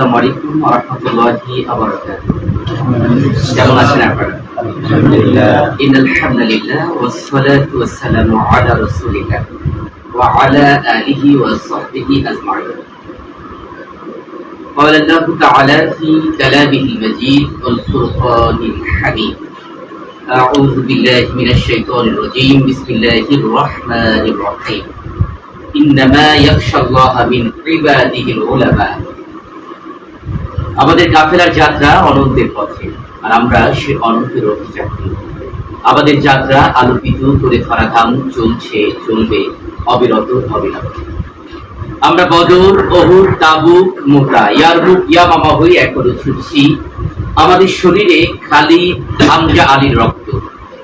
আসসালামু আলাইকুম ওয়া রাহমাতুল্লাহি ওয়া বারাকাতুহু কেমন আছেন আপনারা ইন্নাল হামদুলিল্লাহ ওয়াস সালাতু ওয়াস সালামু আলা রাসূলিল্লাহ ওয়া আলা আলিহি ওয়া সাহবিহি আজমাইন قال الله تعالى في كلامه المجيد والفرقان الحميد أعوذ بالله من الشيطان الرجيم بسم الله الرحمن الرحيم إنما يخشى الله من عباده العلماء আমাদের কাফেলার যাত্রা অনন্তের পথে, আর আমরা সে অনন্তের অভিযাত্রী আমাদের যাত্রা আলোকিত করে ধরাধাম চলছে, চলবে অবিরত অবিরত আমরা বদর অহুর তাবুক মোটা ইয়ারমুক ইয়ামামা হয়ে একরে ছুটছি। আমাদের শরীরে খালি হামজা আলীর রক্ত।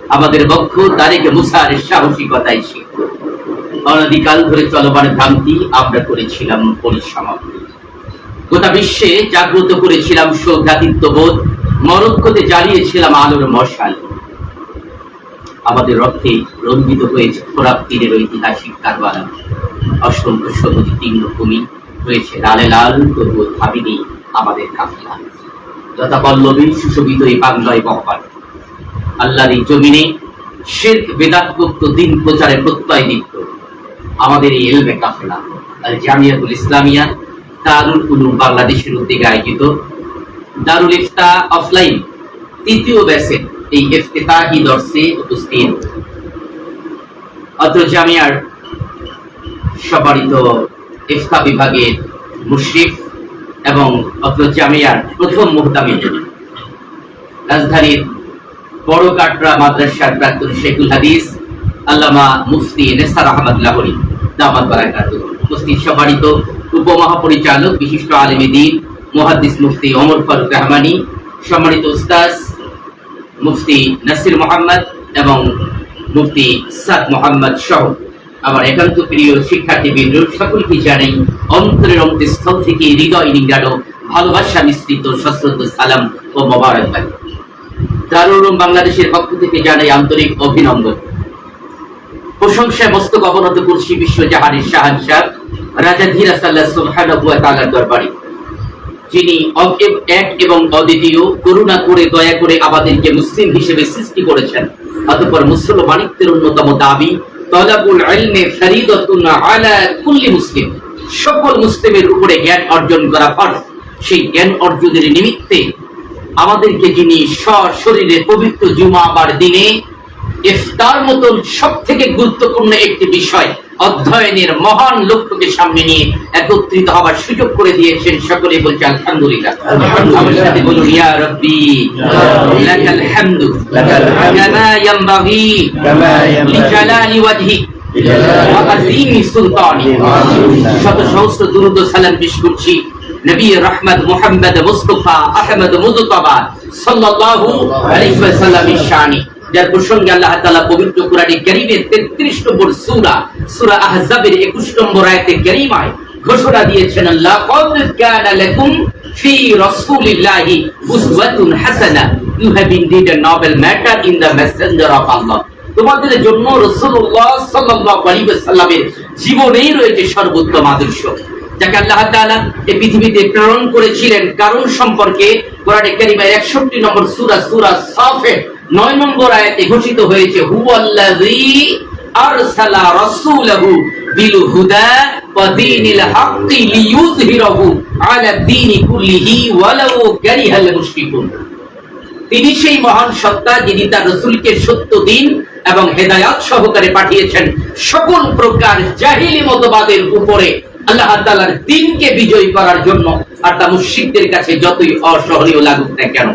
আমাদের বক্ষ তারেক মুসার সাহসিকতায় শিখত অনাদিকাল ধরে চলমান ভ্রান্তি আমরা করেছিলাম পরিসমাপ্তি। গোটা বিশ্বে জাগ্রত করেছিলাম সৌঘাতিত্ববোধ মরক্কোতে জ্বালিয়েছিলাম আলোর মশাল। আমাদের রক্তে রঞ্জিত হয়েছে ফোরাক তীরের ঐতিহাসিক কারবালা। অসংখ্য সবুজ তীর্ণ ভূমি হয়েছে লালে লাল তবুও ভাবিনি আমাদের কাফলা। যথা পল্লবী, সুশোভিত এই বাংলায় বহমান। আল্লাহর এই জমিনে শেখ বেদাতগুপ্ত দিন প্রচারে প্রত্যয় দীপ্ত আমাদের এই এলমে কাফেলা আর জামিয়াতুল ইসলামিয়া দারুল উলুম বাংলাদেশের উদ্যোগে আয়োজিত দারুল ইফতা অফলাইন তৃতীয় ব্যাসে এই ইফতেতাহি দর্শে উপস্থিত। অত্র জামিয়ার সম্মানিত ইফতা বিভাগের মুশরিফ এবং অত্র জামিয়ার প্রথম মুহতামিদ রাজধানীর বড় কাটরা মাদ্রাসার প্রাক্তন শেখুল হাদিস, আল্লামা মুফতি নেসার আহমদ লাহরি দামাত বারাকাত উপস্থিত সম্মানিত উপমহাপরিচালক, বিশিষ্ট আলেমী দিন, মুহাদ্দিস মুফতি ওমর ফারুক রহমানি, সম্মানিত উস্তাজ মুফতি নাসির মোহাম্মদ এবং মুফতি সাদ মোহাম্মদ সহ আমার একান্ত প্রিয় শিক্ষার্থী বৃন্দ সকলকে জানাই অন্তরের অন্তঃস্থল থেকে হৃদয় নিংড়ানো ভালোবাসা মিশ্রিত সশ্রদ্ধ সালাম ও মোবারকবাদ। দারুল উলুম বাংলাদেশের পক্ষ থেকে জানাই আন্তরিক অভিনন্দন। প্রশংসায় মস্তক অবনত করছি বিশ্ব জাহানের শাহানশাহ রাজা ধীরা সাল্লাহ সুবহানাহু ওয়া তাআলার দরবারে। যিনি এক এবং অদ্বিতীয় করুণা করে, দয়া করে আমাদেরকে মুসলিম হিসেবে সৃষ্টি করেছেন। অতঃপর মুসলমানিত্বের অন্যতম দাবি, তলাবুল ইলমে ফরিদাতুন আলা কুল্লি মুসলিম। সকল মুসলিমের উপরে জ্ঞান অর্জন করা ফরজ। সেই জ্ঞান অর্জনের নিমিত্তে আমাদেরকে যিনি সশরীরে পবিত্র জুমাবার দিনে ইফতার মতন সব থেকে গুরুত্বপূর্ণ একটি বিষয়, অধ্যয়নের মহান লক্ষ্যকে সামনে নিয়ে একত্রিত হবার সুযোগ করে দিয়েছেন সকলে বলছে, আলহামদুলিল্লাহ। শত সহস্র দুরুদ সালাম পেশ করছি নবী রহমদ মোহাম্মদ মুস্তফা আহমদ মুজুতাবাদ সাল্লাল্লাহু আলাইহি ওয়াসাল্লামের শানে। যার প্রসঙ্গে আল্লাহ তাআলা পবিত্র 33 নম্বর সূরা সূরা আহজাবের 21 নম্বর আয়াতে ঘোষণা দিয়েছেন আল্লাহ উসওয়াতুন হাসানা you have indeed a matter in messenger of Allah. তোমাদের জন্য সাল্লাল্লাহু আলাইহি ওয়াসাল্লামের জীবনেই রয়েছে সর্বোত্তম আদর্শ, যাকে আল্লাহ তাআলা এই পৃথিবীতে প্রেরণ করেছিলেন কারণ সম্পর্কে কোরআনে কারীমের 61 নম্বর সূরা সূরা সাফের 9 নম্বর আয়াতে ঘোষিত হয়েছে বিল হুদা হাক্কি আলা কুল্লিহি কারিহাল মুশরিকুন। তিনি সেই মহান সত্তা যিনি তার রসুলকে সত্য দিন এবং হেদায়াত সহকারে পাঠিয়েছেন সকল প্রকার জাহিলি মতবাদের উপরে আল্লাহ তাআলার দিনকে বিজয়ী করার জন্য। আর তা মুশরিকদের কাছে যতই অসহনীয় লাগুক না কেন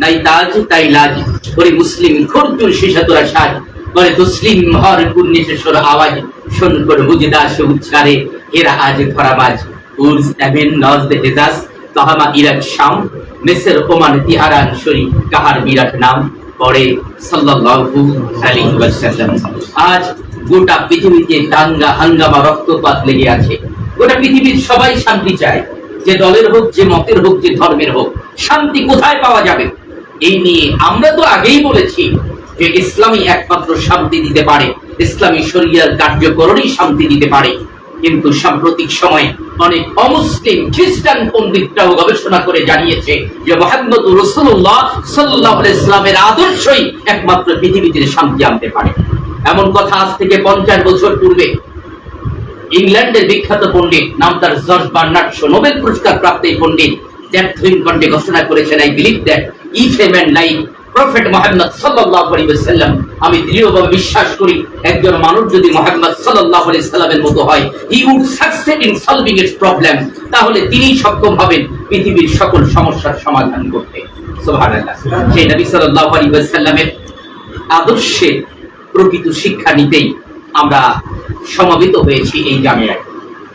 নাই তাজ, তাই লাজ। ওরে মুসলিম খরচুর শিশাতুরা সাজ। করে তসলিম হর কুন্নিশেশ্বর আওয়াজ। শোন করে মুজিদা সে উচ্চারে, এরা আজ ফরামাজ উর্স এভেন নজ দে হেজাজ, তাহামা ইরাক শাম। মেসের ওমান তিহারান শরী কাহার বিরাট নাম? পরে সাল্লাল্লাহু আলাইহি ওয়াসাল্লাম। আজ গোটা পৃথিবীতে দাঙ্গা, হাঙ্গামা, রক্তপাত লেগে আছে। গোটা পৃথিবীর সবাই শান্তি চায়। যে দলের হোক, যে মতের হোক, যে ধর্মের হোক, শান্তি কোথায় পাওয়া যাবে? এই নিয়ে আমরা তো আগেই বলেছি যে ইসলামী একমাত্র শান্তি দিতে পারে। ইসলামী শরিয়ার কার্যকরণই শান্তি দিতে পারে। কিন্তু সাম্প্রতিক সময়ে অনেক অমুসলিম খ্রিস্টান পণ্ডিতরাও গবেষণা করে জানিয়েছে যে মোহাম্মদ রসুল্লাহ সাল্লাহ ইসলামের আদর্শই একমাত্র পৃথিবীতে শান্তি আনতে পারে। এমন কথা আজ থেকে পঞ্চাশ বছর পূর্বে ইংল্যান্ডের বিখ্যাত পণ্ডিত নাম তার জর্জ বার্নার্ড শো নোবেল পুরস্কার প্রাপ্ত এই পণ্ডিত ঘোষণা করেছেন I believe that a man like prophet Muhammad সাল্লাল্লাহু আলাইহি ওয়াসাল্লাম আমি দৃঢ়ভাবে বিশ্বাস করি, একজন মানুষ যদি মোহাম্মদ আলাইহি সাল্লামের মতো হয় he would in solving its problem তাহলে তিনিই সক্ষম হবেন পৃথিবীর সকল সমস্যার সমাধান করতে। সেই নবী সাল্লাল্লাহু আলাইহি ওয়াসাল্লামের আদর্শে প্রকৃত শিক্ষা নিতেই আমরা সমাবেত হয়েছি এই জামিয়ায়।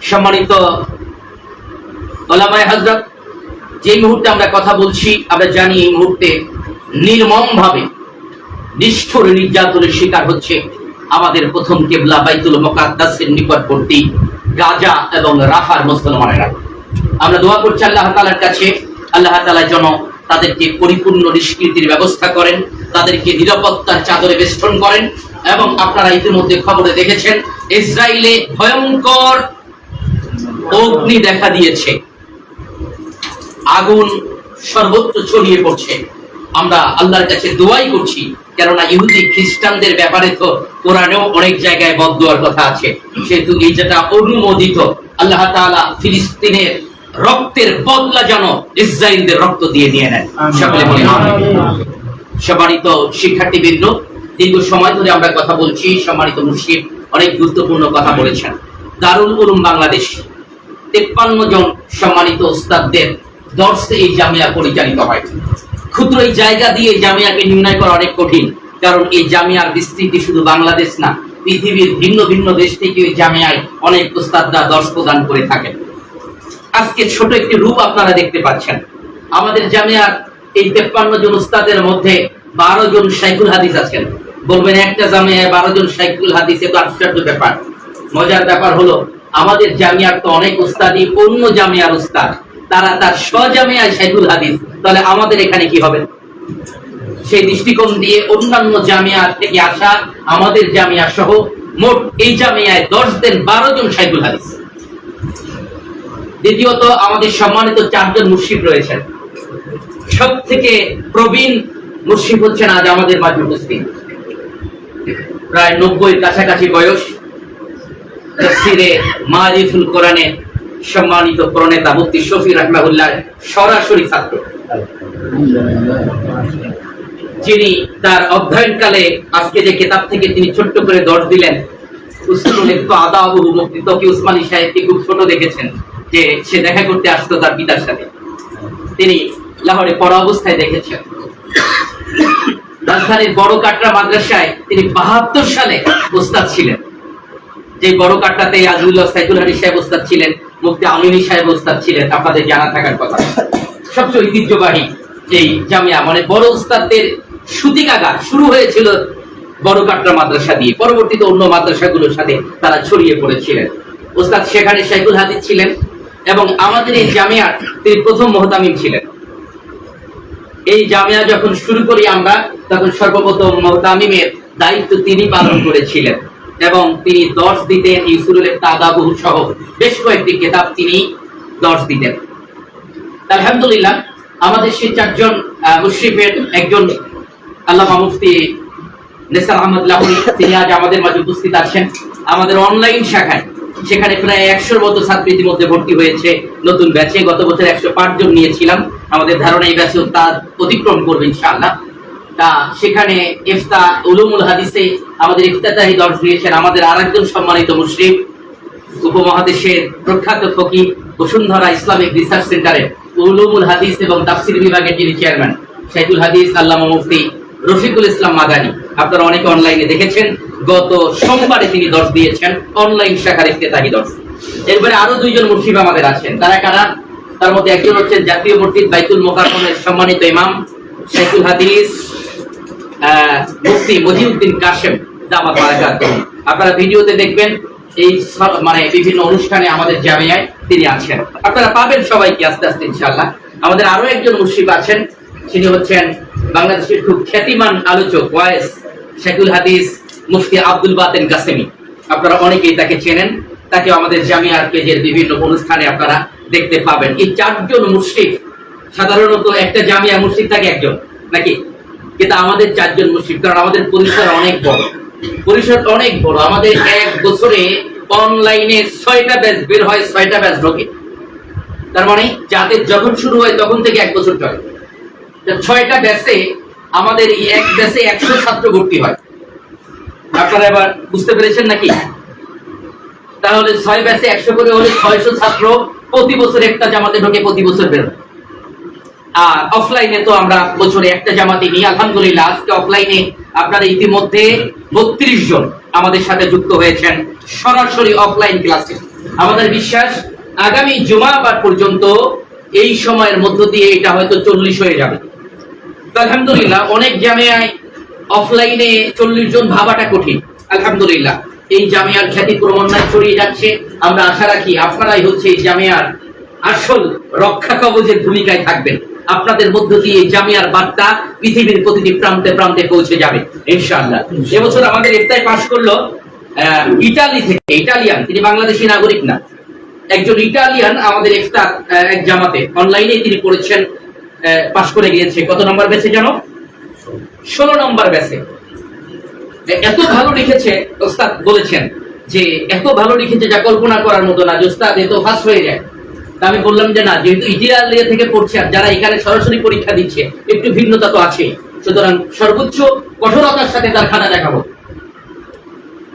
সম্মানিত ওলামায়ে যে মুহূর্তে আমরা কথা বলছি, আমরা জানি এই মুহূর্তে নির্মম ভাবে নিষ্ঠুর নির্যাতনের শিকার হচ্ছে আমাদের প্রথম কেবলা বাইতুল মোকাদ্দাসের নিকটবর্তী গাজা এবং রাফার মুসলমানেরা। আমরা দোয়া করছি আল্লাহ তাআলার কাছে। আল্লাহ তাআলা যেন তাদেরকে পরিপূর্ণ নিষ্কৃতির ব্যবস্থা করেন, তাদেরকে নিরাপত্তার চাদরে বেষ্টন করেন এবং আপনারা ইতিমধ্যে খবরে দেখেছেন ইসরায়েলে ভয়ঙ্কর অগ্নি দেখা দিয়েছে। আগুন সর্বত্র ছড়িয়ে পড়ছে। আমরা আল্লাহর কাছে দোয়াই করছি কেননা ইহুদি খ্রিস্টানদের ব্যাপারে তো কোরআনেও অনেক জায়গায় বদুয়ার কথা আছে। সেহেতু এই যেটা অনুমোদিত আল্লাহ তাআলা ফিলিস্তিনের রক্তের বদলা যেন ইসরায়েলদের রক্ত দিয়ে নিয়ে নেন। সকলে বলি। সম্মানিত শিক্ষার্থীবৃন্দ দীর্ঘ সময় ধরে আমরা কথা বলছি সম্মানিত মুসলিম অনেক গুরুত্বপূর্ণ কথা বলেছেন। দারুল উলুম বাংলাদেশ তেপ্পান্ন জন সম্মানিত ওস্তাদদের দর্শে এই জামিয়া পরিচালিত হয়। ক্ষুদ্র এই জায়গা দিয়ে জামিয়াকে নির্ণয় করা অনেক কঠিন, কারণ এই জামিয়ার বিস্তৃতি শুধু বাংলাদেশ না, পৃথিবীর ভিন্ন ভিন্ন দেশ থেকে এই জামিয়ায় অনেক ওস্তাদরা দর্শ প্রদান করে থাকেন। আজকে ছোট একটি রূপ আপনারা দেখতে পাচ্ছেন। আমাদের জামিয়ার এই তেপ্পান্ন জন উস্তাদের মধ্যে বারো জন সাইকুল হাদিস আছেন। বলবেন একটা জামিয়ায় বারো জন সাইকুল হাদিস এত আশ্চর্য ব্যাপার। মজার ব্যাপার হলো, আমাদের জামিয়ার তো অনেক উস্তাদি অন্য জামিয়ার উস্তাদ। তারা তার স্বজামিয়ায় সাইকুল হাদিস। তাহলে আমাদের এখানে কি হবে? সেই দৃষ্টিকোণ দিয়ে অন্যান্য জামিয়া থেকে আসা আমাদের জামিয়া সহ মোট এই জামিয়ায় দশ দিন বারো জন সাইকুল হাদিস। দ্বিতীয়ত, আমাদের সম্মানিত চারজন মুর্শিদ রয়েছেন। সব থেকে প্রবীণ মুর্শিদ হচ্ছেন আজ আমাদের মাঝে উপস্থিত প্রায় নব্বই কাছাকাছি বয়স। তফসিরে কোরআনে সম্মানিত প্রণেতা মুফতি শফি রহমাহুল্লাহ, সরাসরি ছাত্র। যিনি তার অধ্যয়নকালে আজকে যে কিতাব থেকে তিনি ছোট্ট করে দর্শ দিলেন মুক্তি উসমানী সাহেবকে খুব ছোট দেখেছেন যে সে দেখা করতে আসতো তার পিতার সাথে। তিনি লাহোরে পড়া অবস্থায় দেখেছেন। রাজধানীর বড় কাটরা মাদ্রাসায় তিনি বাহাত্তর সালে ওস্তাদ ছিলেন। যে বড় কাটরাতে আজুল্লাহ সাইদুল হানি সাহেব ওস্তাদ ছিলেন মুফতি আমিনী সাহেব ওস্তাদ ছিলেন, আপনাদের জানা থাকার কথা। সবচেয়ে ঐতিহ্যবাহী এই জামিয়া মানে বড় উস্তাদদের সুতিকাগার শুরু হয়েছিল বড় কাটরা মাদ্রাসা দিয়ে। পরবর্তীতে অন্য মাদ্রাসাগুলোর সাথে তারা ছড়িয়ে পড়েছিলেন। ওস্তাদ সেখানে শাইকুল হাদিস ছিলেন এবং আমাদের এই জামিয়ার তিনি প্রথম মহতামিম ছিলেন। এই জামিয়া যখন শুরু করি আমরা, তখন সর্বপ্রথম মহতামিমের দায়িত্ব তিনি পালন করেছিলেন। এবং তিনি দশ দিতেন ইউসুরুল তাদাবুহ সহ বেশ কয়েকটি কেতাব তিনি দশ দিতেন। আলহামদুলিল্লাহ, আমাদের সেই চারজন মুশরিফের একজন আল্লাহ মুফতি নেসার আহমদ লাহুরি, তিনি আজ আমাদের মাঝে উপস্থিত আছেন আমাদের অনলাইন শাখায়। সেখানে প্রায় একশোর মতো ছাত্র ইতিমধ্যে ভর্তি হয়েছে, নতুন ব্যাচে। গত বছর একশো পাঁচ জন নিয়েছিলাম। আমাদের ধারণা এই ব্যাচেও তা অতিক্রম করবে ইনশাআল্লাহ। সেখানে ইফতা, উলুমুল হাদিসে আমাদের দর্শ আমাদের আরেকজন সম্মানিত মুসলিম উপমহাদেশের প্রখ্যাত ফকি বসুন্ধরা ইসলামিক রিসার্চ উলুমুল হাদিস এবং তাফসির বিভাগের যিনি চেয়ারম্যান, শাইখুল হাদিস, আল্লামা মুফতি রফিকুল ইসলাম আপনারা অনেকে অনলাইনে দেখেছেন, গত সোমবারে তিনি দর্শ দিয়েছেন, অনলাইন শাখার ইফতেতাহি দর্শ। এরপরে আরও দুইজন মুর্শিদ আমাদের আছেন। তারা কারা? তার মধ্যে একজন হচ্ছেন জাতীয় মসজিদ বাইতুল মোকাররমের সম্মানিত ইমাম হাদিস মুফতি মজিউদ্দিন কাশেম দামাত বারাকাত। আপনারা ভিডিওতে দেখবেন এই মানে বিভিন্ন অনুষ্ঠানে আমাদের জামিয়ায় তিনি আছেন। আপনারা পাবেন সবাইকে আস্তে আস্তে, ইনশাআল্লাহ। আমাদের আরও একজন মুশরিফ আছেন, তিনি হচ্ছেন বাংলাদেশের খুব খ্যাতিমান আলোচক ওয়াইস শেখুল হাদিস মুফতি আব্দুল বাতেন কাসেমি। আপনারা অনেকেই তাকে চেনেন তাকে আমাদের জামিয়ার পেজের বিভিন্ন অনুষ্ঠানে আপনারা দেখতে পাবেন। এই চারজন মুশরিক সাধারণত একটা জামিয়া মুশরিক থাকে একজন, নাকি? কিন্তু আমাদের চারজন মুশরিক কারণ আমাদের পরিসর অনেক বড়। পরিসর অনেক বড়। আমাদের এক বছরে অনলাইনে ছয়টা ব্যাচ বের হয়, ছয়টা ব্যাচ ঢোকে। তার মানে যাদের যখন শুরু হয়, তখন থেকে এক বছর চলে। ছয়টা ব্যাচে আমাদের এক ব্যাচে একশো ছাত্র ভর্তি হয়। আপনারা এবার বুঝতে পেরেছেন নাকি? তাহলে ছয় ব্যাচে একশো করে হলে ছয়শো ছাত্র প্রতি বছর একটা জামাতে ঢোকে, প্রতি বছর বের হয়। আর অফলাইনে তো আমরা বছরে একটা জামাতে নিই, আলহামদুলিল্লাহ, আজকে অফলাইনে আপনারা ইতিমধ্যে বত্রিশ জন আমাদের সাথে যুক্ত হয়েছেন, সরাসরি অফলাইন ক্লাসে আমাদের বিশ্বাস, আগামী জুমাবার পর্যন্ত এই সময়ের মধ্য দিয়ে এটা হয়তো চল্লিশ হয়ে যাবে। আলহামদুলিল্লাহ, অনেক জামিয়ায় অফলাইনে চল্লিশ জন ভাবাটা কঠিন, আলহামদুলিল্লাহ। এই জামিয়ার খ্যাতি ক্রমান্বয়ে ছড়িয়ে যাচ্ছে, আমরা আশা রাখি আপনারাই হচ্ছে এই জামিয়ার আসল রক্ষা কবচের ভূমিকায় থাকবেন। আপনাদের মধ্য দিয়ে জামিয়ার বার্তা পৃথিবীর প্রতিটি প্রান্তে প্রান্তে পৌঁছে যাবে, ইনশাআল্লাহ। এবছর আমাদের ইফতায় পাশ করল ইটালি থেকে, ইটালিয়ান, তিনি বাংলাদেশি নাগরিক না। একজন ইটালিয়ান আমাদের ইফতার এক জামাতে অনলাইনে তিনি পড়েছেন পাশ করে গিয়েছে। কত নম্বর বেছে জানো? ষোলো নম্বর বেছে এত ভালো লিখেছে, ওস্তাদ বলেছেন যে, এত ভালো লিখেছে যা কল্পনা করার মতো না, যে ওস্তাদ এত ফাঁস হয়ে যায়। আমি বললাম যে না, যেহেতু ইটালিয়া থেকে পড়ছে আর যারা এখানে সরাসরি পরীক্ষা দিচ্ছে, একটু ভিন্নতা তো আছে সুতরাং সর্বোচ্চ কঠোরতার সাথে তার খাতা দেখাবো।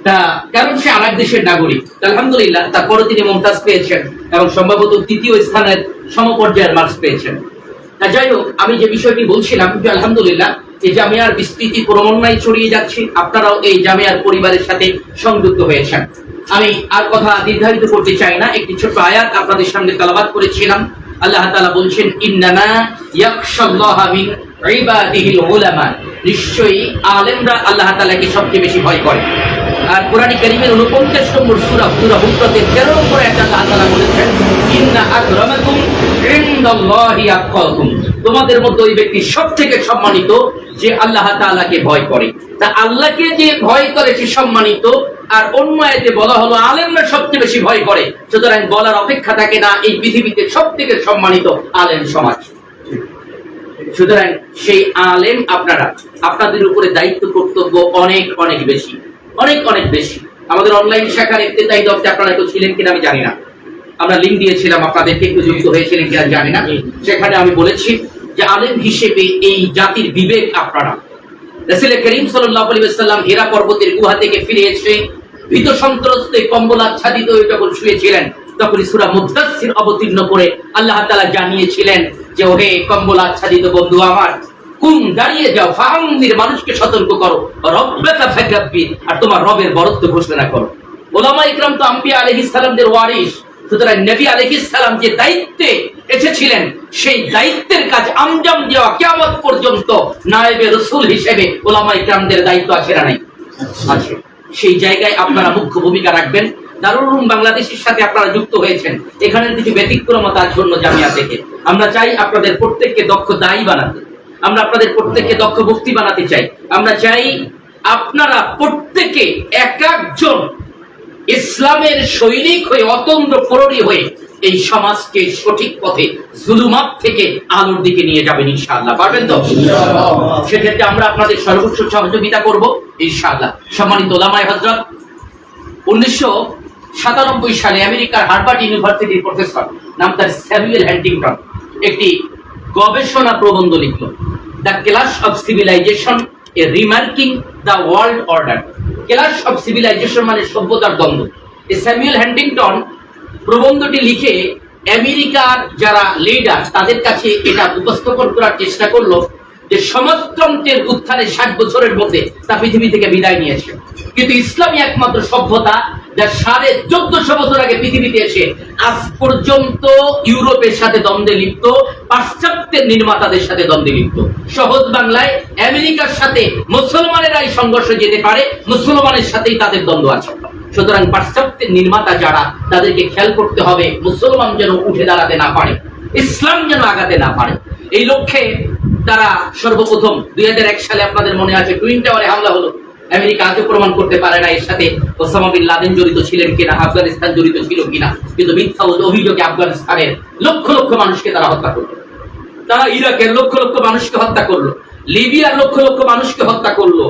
তা, কারণ সে আরেক দেশের নাগরিক। আলহামদুলিল্লাহ তারপরে তিনি মমতাজ পেয়েছেন এবং সম্ভবত তৃতীয় স্থানের সমপর্যায়ের মার্কস পেয়েছেন। তা যাই হোক, আমি যে বিষয়টি বলছিলাম যে আলহামদুলিল্লাহ এই জামিয়ার বিস্তৃতি ক্রমান্বয়ে ছড়িয়ে যাচ্ছে। আপনারাও এই জামিয়ার পরিবারের সাথে সংযুক্ত হয়েছেন। আমি আর কথা নির্ধারিত করতে চাই না। একটি ছোট্ট আয়াত আপনাদের সামনে তালাবাদ করেছিলাম। আল্লাহ তাআলা বলছেন নিশ্চয়ই আলেমরা আল্লাহ তাআলাকে সবচেয়ে বেশি ভয় করে। আর 49 নম্বর সূরা সূরা 13 নম্বর একটা আল্লাহ তাআলা বলেছেন, ইন্না তোমাদের মধ্যে ওই ব্যক্তি সব থেকে সম্মানিত যে আল্লাহ তাআলাকে ভয় করে। তা আল্লাহকে যে ভয় করে সে সম্মানিত আর অন্য আয়াতে বলা হলো আলেমরা সবচেয়ে বেশি ভয় করে। সুতরাং বলার অপেক্ষা থাকে না এই পৃথিবীতে সবথেকে সম্মানিত আলেম সমাজ। সুতরাং সেই আলেম আপনারা আপনাদের উপরে দায়িত্ব কর্তব্য অনেক অনেক বেশি অনেক অনেক বেশি। আমাদের অনলাইন শাখার ইফতেতাই দফতে আপনারা কেউ ছিলেন কিনা আমি জানি না। আমরা লিঙ্ক দিয়েছিলাম আপনাদেরকে একটু যুক্ত হয়েছিলেন কিনা জানি না। সেখানে আমি বলেছি যে আলেম হিসেবে এই জাতির বিবেক আপনারা। রাসূল করিম সাল্লাল্লাহু আলাইহি ওয়াসাল্লাম হীরা পর্বতের গুহা থেকে ফিরে এসে ভীত সন্ত্রস্ত কম্বল আচ্ছাদিত হয়ে যখন শুয়েছিলেন তখন সূরা মুদাসসির অবতীর্ণ করে আল্লাহ তাআলা জানিয়েছিলেন যে, ওহে কম্বল আচ্ছাদিত বন্ধু আমার, কুম দাঁড়িয়ে যাও ফাহামনির মানুষকে সতর্ক করো, রব্বাকা ফাকাব্বির আর তোমার রবের বরত্ব ঘোষণা করো। ওলামা ইকরাম তো আম্বিয়া আলাইহিস সালামদের ওয়ারিস সুতরাং নবী আলাইহিস সালাম যে দায়িত্বে এসেছিলেন, সেই দায়িত্বের কাজ আমজাম দেওয়া কেমন পর্যন্ত নায়েবে রসুল হিসেবে ওলামা ইকরামদের দায়িত্ব আছে না নাই? আছে। সেই জায়গায় আপনারা মুখ্য ভূমিকা রাখবেন। দারুল বাংলাদেশের সাথে আপনারা যুক্ত হয়েছেন। এখানের কিছু ব্যতিক্রমতার জন্য জামিয়া থেকে। আমরা চাই আপনাদের প্রত্যেককে দক্ষ দায়ী বানাতে। আমরা আপনাদের প্রত্যেককে দক্ষ মুক্তি বানাতে চাই। আমরা চাই আপনারা প্রত্যেকে এক একজন ইসলামের সৈনিক হয়ে, অতন্দ্র ফরি হয়ে এই সমাজকে সঠিক পথে জুলুমাত থেকে আলোর দিকে নিয়ে যাবেন ইনশাআল্লাহ। পারবেন তো? সেক্ষেত্রে আমরা আপনাদের সর্বোচ্চ সহযোগিতা করব ইনশাআল্লাহ। সম্মানিত ওলামায় হজরত উনিশশো সাতানব্বই সালে আমেরিকার হার্ভার্ড ইউনিভার্সিটির প্রফেসর নাম তার স্যামুয়েল হ্যান্টিংটন একটি গবেষণা প্রবন্ধ লিখল। The clash of civilization a remaking the world order. Clash of civilization মানে সভ্যতার দ্বন্দ্ব। স্যামুয়েল হ্যান্টিংটন প্রবন্ধটি লিখে আমেরিকার যারা লিডার তাদের কাছে এটা উপস্থাপন করার চেষ্টা করল যে সমাজতন্ত্রের উত্থানের ষাট বছরের মধ্যে তা পৃথিবী থেকে বিদায় নিয়েছে কিন্তু ইসলামী একমাত্র সভ্যতা যা সাড়ে চোদ্দশো বছর আগে পৃথিবীতে এসে, আজ পর্যন্ত ইউরোপের সাথে দ্বন্দ্বে লিপ্ত, পাশ্চাত্যের নির্মাতাদের সাথে দ্বন্দ্বে লিপ্ত। সহজ বাংলায় আমেরিকার সাথে মুসলমানেরাই সংঘর্ষ যেতে পারে, মুসলমানের সাথেই তাদের দ্বন্দ্ব আছে। সুতরাং পাশ্চাত্যের নির্মাতা যারা, তাদেরকে খেয়াল করতে হবে, মুসলমান যেন উঠে দাঁড়াতে না পারে, ইসলাম যেন আগাতে না পারে। এই লক্ষ্যে তারা সর্বপ্রথম, দুই সালে আপনাদের মনে আছে, টুইন টাওয়ারে হামলা হলো। আমেরিকা আজও প্রমাণ করতে পারে না এর সাথে ওসামা বিন লাদেন জড়িত ছিলেন কিনা, আফগানিস্তান জড়িত ছিল কিনা, কিন্তু মিথ্যা অভিযোগে আফগানিস্তানের লক্ষ লক্ষ মানুষকে তারা হত্যা করল। তারা ইরাকের লক্ষ লক্ষ মানুষকে হত্যা করল, লিবিয়ার লক্ষ লক্ষ মানুষকে হত্যা করল।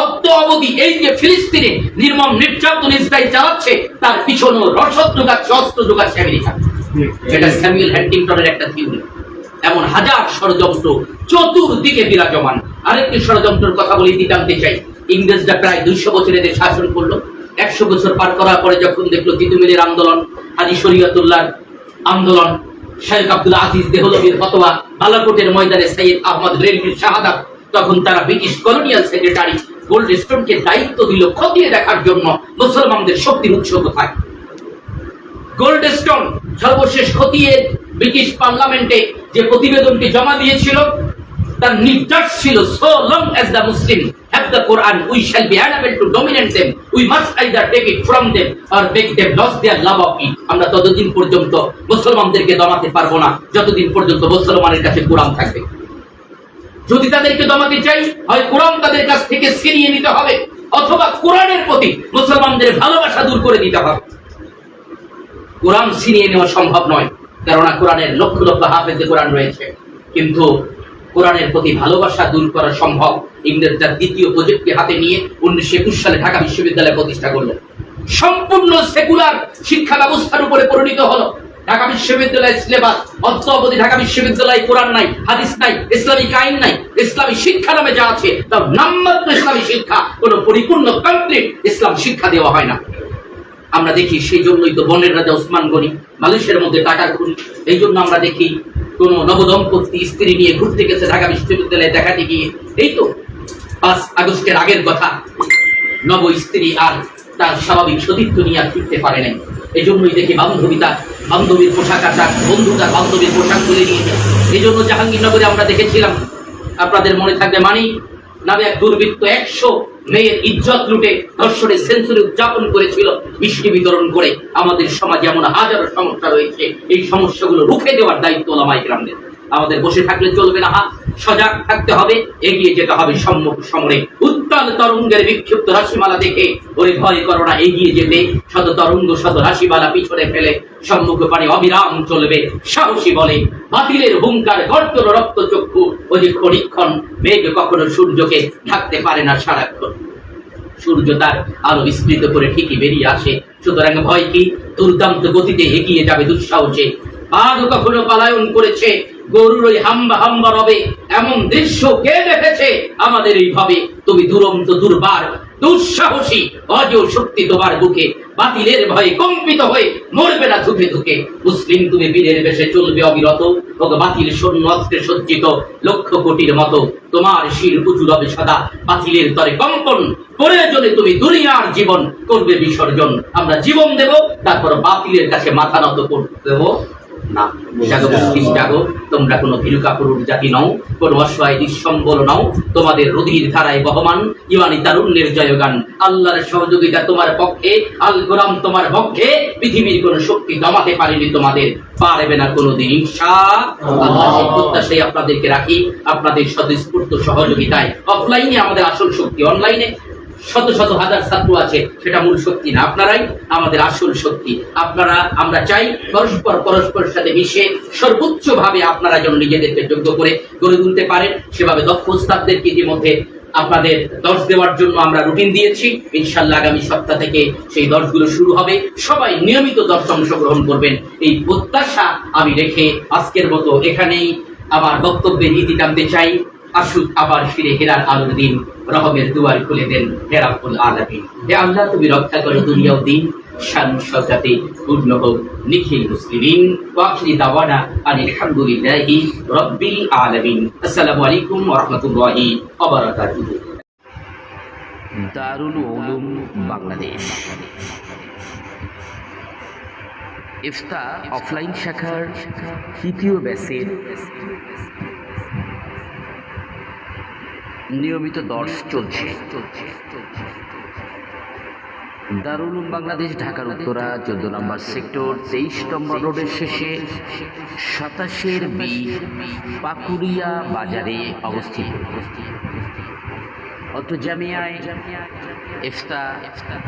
অদ্য অবধি এই যে ফিলিস্তিনে নির্মম নির্যাতন ইসরায়েল চালাচ্ছে, তার পিছনে রসদ যোগাচ্ছে অস্ত্র যোগাচ্ছে আমেরিকা। এটা স্যামুয়েল হ্যান্টিংটনের একটা থিওরি এমন হাজার ষড়যন্ত্র চতুর্দিকে বিরাজমান। আরেকটি ষড়যন্ত্রের কথা চাই। ইংরেজরা প্রায় দুইশো বছর এদের শাসন করল। একশো বছর পার করার পরে যখন দেখল তিতুমিলের আন্দোলন, হাজি আন্দোলন, শেখ আজিজ দেহলবীর বালাকোটের ময়দানে সৈয়দ আহমদ রেলভির শাহাদাত, তখন তারা ব্রিটিশ কলোনিয়াল সেক্রেটারি গোল্ড স্টোনকে দায়িত্ব দিল খতিয়ে দেখার জন্য মুসলমানদের শক্তির উৎস কোথায়? গোল্ড স্টোন সর্বশেষ খতিয়ে ব্রিটিশ পার্লামেন্টে যে প্রতিবেদনটি জমা দিয়েছিল, তার নির্দেশ ছিল so long as the Muslim have the Quran we shall be unable to dominate them we must either take it from them or make them lose their love of it আমরা ততদিন পর্যন্ত মুসলমানদেরকে দমাতে পারব না, যতদিন পর্যন্ত মুসলমানের কাছে কোরআন থাকবে। যদি তাদেরকে দমাতে চাই, হয় কোরআন তাদের কাছ থেকে ছিনিয়ে নিতে হবে, অথবা কোরআনের প্রতি মুসলমানদের ভালোবাসা দূর করে দিতে হবে। কোরআন ছিনিয়ে নেওয়া সম্ভব নয়, কেননা কোরআনের লক্ষ লক্ষ হাফেজে কোরআন রয়েছে। কিন্তু কোরআনের প্রতি ভালোবাসা দূর করা সম্ভব ইংরেজরা দ্বিতীয় প্রজেক্টকে হাতে নিয়ে উনিশশো একুশ সালে ঢাকা বিশ্ববিদ্যালয় প্রতিষ্ঠা করল সম্পূর্ণ সেকুলার শিক্ষা ব্যবস্থার উপরে পরিণত হলো। ঢাকা বিশ্ববিদ্যালয় সিলেবাস, অর্থ ঢাকা বিশ্ববিদ্যালয় কোরআন নাই, হাদিস নাই ইসলামিক আইন নাই, ইসলামী শিক্ষা নামে যা আছে তা নামমাত্র ইসলামী শিক্ষা, কোনো পরিপূর্ণ কমপ্লিট ইসলাম শিক্ষা দেওয়া হয় না। আমরা দেখি সেই জন্যই তো বনের রাজা ওসমান গনি মানুষের মধ্যে টাকার খুনি। এই জন্য আমরা দেখি কোন নবদম্পতি স্ত্রী নিয়ে ঘুরতে গেছে ঢাকা বিশ্ববিদ্যালয়ে দেখাতে গিয়ে। এই তো পাঁচ আগস্টের আগের কথা, নব স্ত্রী আর তার স্বাভাবিক সতীর্থ নিয়ে আর ফিরতে পারে নাই। এই জন্যই দেখি বান্ধবী তার বান্ধবীর পোশাক আশাক বন্ধু তার বান্ধবীর পোশাক তুলে নিয়েছে এই জন্য জাহাঙ্গীরনগরে আমরা দেখেছিলাম, আপনাদের মনে থাকবে মানি, নামে এক দুর্বৃত্ত একশো মেয়ের ইজ্জত লুটে ধর্ষণের সেঞ্চুরি উদযাপন করেছিল মিষ্টি বিতরণ করে। আমাদের সমাজে এমন হাজারো সমস্যা রয়েছে। এই সমস্যাগুলো রুখে দেওয়ার দায়িত্ব ওলামাই গ্রামদের আমাদের বসে থাকলে চলবে না, সজাগ থাকতে হবে, এগিয়ে যেতে হবে সম্মুখ সমরে। উত্তাল তরঙ্গের বিক্ষিপ্ত রাশিমালা দেখে ওরে ভয় করো না, এগিয়ে যেতে। শত তরঙ্গ, শত রাশিমালা পিছনে ফেলে সম্মুখ পানে অবিরাম চলবে, সাহসী বলে। বাতিলের হুঙ্কার গর্তন রক্ত চক্ষু ও যে ক্ষণিক্ষণ মেঘ কখনো সূর্যকে থাকতে পারে না সারাক্ষণ। সূর্য তার আলো বিস্তৃত করে ঠিকই বেরিয়ে আসে। সুতরাং ভয় কি? দুর্দান্ত গতিতে এগিয়ে যাবে দুঃসাহসে। বাঘ কখনো পালায়ন করেছে গরুর ওই হাম্বা হাম্বা রবে, এমন দৃশ্য কে দেখেছে? আমাদের এই ভাবে। তুমি দুরন্ত, দুর্বার, দুঃসাহসী অজ শক্তি তোমার বুকে, বাতিলের ভয়ে কম্পিত হয়ে মরবে না ধুকে ধুকে মুসলিম, তুমি বীরের বেশে চলবে অবিরত ও বাতিল সৈন্য অস্ত্রে সজ্জিত লক্ষ কোটির মতো। তোমার শির উঁচু রবে সদা, বাতিলের তরে কম্পন প্রয়োজনে তুমি দুনিয়ার জীবন করবে বিসর্জন। আমরা জীবন দেব, তারপর বাতিলের কাছে মাথা নত করতে দেব না। জাগো তোমরা কোনো জাতি নও অসহায় নিঃসম্বল নও। তোমাদের রুধির ধারায় বহমান, ইমানি তারুণ্যের জয়গান। আল্লাহর সহযোগিতা তোমার পক্ষে, আল গোলাম তোমার পক্ষে। পৃথিবীর কোনো শক্তি দমাতে পারেনি তোমাদের। পারবে না কোনোদিন আপনাদেরকে রাখি। আপনাদের স্বতঃস্ফূর্ত সহযোগিতায়। অফলাইনে আমাদের আসল শক্তি অনলাইনে শত শত হাজার ছাত্র আছে, সেটা মূল শক্তি না। আপনারাই আমাদের আসল শক্তি। আপনারা, আমরা চাই পরস্পর পরস্পরের সাথে মিশে সর্বোচ্চ ভাবে আপনারা যেন নিজেদেরকে যোগ্য করে গড়ে তুলতে পারেন। সেভাবে দক্ষ উস্তাদদেরকে ইতিমধ্যে আপনাদের দর্শ দেওয়ার জন্য আমরা রুটিন দিয়েছি। ইনশাল্লাহ আগামী সপ্তাহ থেকে সেই দর্শগুলো শুরু হবে। সবাই নিয়মিত দর্শ অংশগ্রহণ করবেন। এই প্রত্যাশা আমি রেখে আজকের মতো এখানেই আমার বক্তব্যের নীতি টানতে চাই। আসুক আবার ফিরে হেরার আলোর দিন, রহমের দুয়ার খুলে দেন হেরাফুল আলামিন। হে আল্লাহ, তুমি রক্ষা করো দুনিয়া দিন, শান সজাতে পূর্ণ হোক নিখিল মুসলিমিন। ওয়াখিরি দাওয়ানা আলহামদুলিল্লাহি রাব্বিল আলামিন। আসসালামু আলাইকুম ওয়া রাহমাতুল্লাহি দারুল উলুম বাংলাদেশ। ইফতা অফলাইন শাখার তৃতীয় ব্যাচের নিয়মিত দর্শ চলছে। দারুল বাংলাদেশ ঢাকার উত্তরা, চোদ্দ নম্বর সেক্টর, তেইশ নম্বর রোডের শেষে সাতাশের বি, পাকুড়িয়া বাজারে অবস্থিত। অত্র জামিয়ায় ইফতা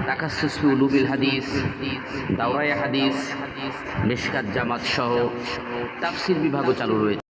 তাকাসুসফি উলুবিল হাদিস, দাওরায়া হাদিস, মেশকাত জামাত সহ তাফসির বিভাগও চালু রয়েছে।